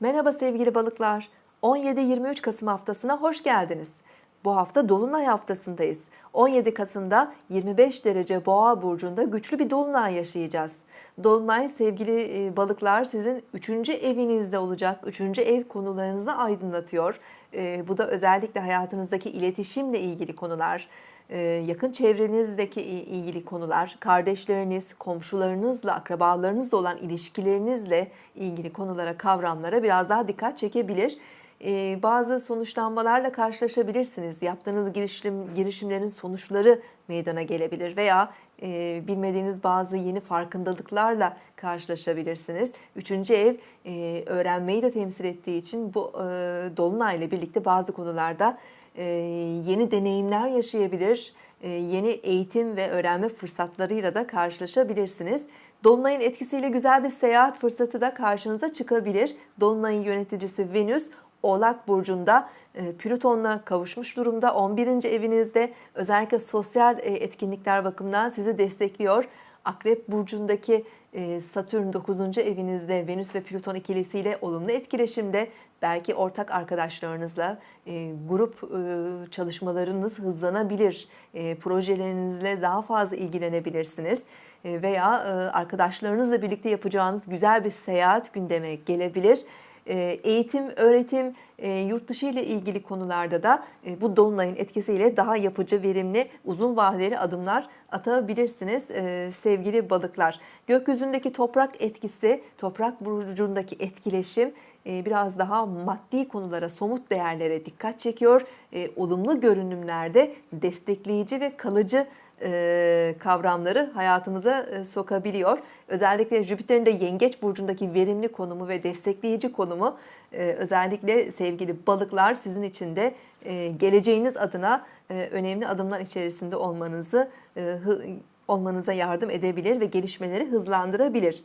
Merhaba sevgili balıklar. 17-23 Kasım haftasına hoş geldiniz. Bu hafta Dolunay haftasındayız. 17 Kasım'da 25 derece Boğa burcunda güçlü bir dolunay yaşayacağız. Dolunay sevgili e, balıklar sizin 3. evinizde olacak. 3. ev konularınızı aydınlatıyor. E, Bu da özellikle hayatınızdaki iletişimle ilgili konular, e, yakın çevrenizdeki ilgili konular, kardeşleriniz, komşularınızla, akrabalarınızla olan ilişkilerinizle ilgili konulara, kavramlara biraz daha dikkat çekebilir. E, Bazı sonuçlanmalarla karşılaşabilirsiniz. Yaptığınız girişim, girişimlerin sonuçları meydana gelebilir veya e, bilmediğiniz bazı yeni farkındalıklarla karşılaşabilirsiniz. Üçüncü ev e, öğrenmeyi de temsil ettiği için bu e, dolunayla birlikte bazı konularda e, yeni deneyimler yaşayabilir, yeni eğitim ve öğrenme fırsatlarıyla da karşılaşabilirsiniz. Dolunayın etkisiyle güzel bir seyahat fırsatı da karşınıza çıkabilir. Dolunayın yöneticisi Venüs Oğlak Burcu'nda e, Plüton'la kavuşmuş durumda. 11. evinizde özellikle sosyal e, etkinlikler bakımından sizi destekliyor. Akrep Burcu'ndaki e, Satürn 9. evinizde Venüs ve Plüton ikilisiyle olumlu etkileşimde belki ortak arkadaşlarınızla grup çalışmalarınız hızlanabilir. Projelerinizle daha fazla ilgilenebilirsiniz veya arkadaşlarınızla birlikte yapacağınız güzel bir seyahat gündeme gelebilir. E, Eğitim, öğretim, e, yurt dışı ile ilgili konularda da e, bu dolunayın etkisiyle daha yapıcı, verimli, uzun vadeli adımlar atabilirsiniz e, sevgili balıklar. Gökyüzündeki toprak etkisi, toprak burcundaki etkileşim biraz daha maddi konulara, somut değerlere dikkat çekiyor. Olumlu görünümlerde destekleyici ve kalıcı e, kavramları hayatımıza e, sokabiliyor. Özellikle Jüpiter'in de Yengeç burcundaki verimli konumu ve destekleyici konumu e, özellikle sevgili balıklar sizin için de geleceğiniz adına önemli adımlar içerisinde olmanızı olmanıza yardım edebilir ve gelişmeleri hızlandırabilir.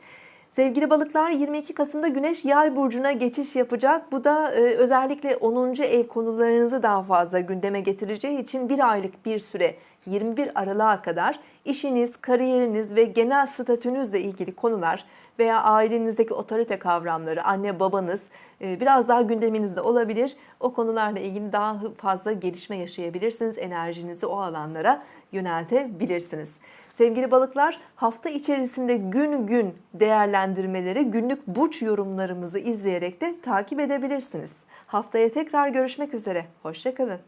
Sevgili balıklar 22 Kasım'da Güneş Yay burcuna geçiş yapacak. Bu da e, özellikle 10. ev konularınızı daha fazla gündeme getireceği için bir aylık bir süre 21 Aralık'a kadar işiniz, kariyeriniz ve genel statünüzle ilgili konular veya ailenizdeki otorite kavramları, anne babanız e, biraz daha gündeminizde olabilir. O konularla ilgili daha fazla gelişme yaşayabilirsiniz. Enerjinizi o alanlara yöneltebilirsiniz. Sevgili balıklar hafta içerisinde gün gün değerlendirmeleri günlük burç yorumlarımızı izleyerek de takip edebilirsiniz. Haftaya tekrar görüşmek üzere. Hoşçakalın.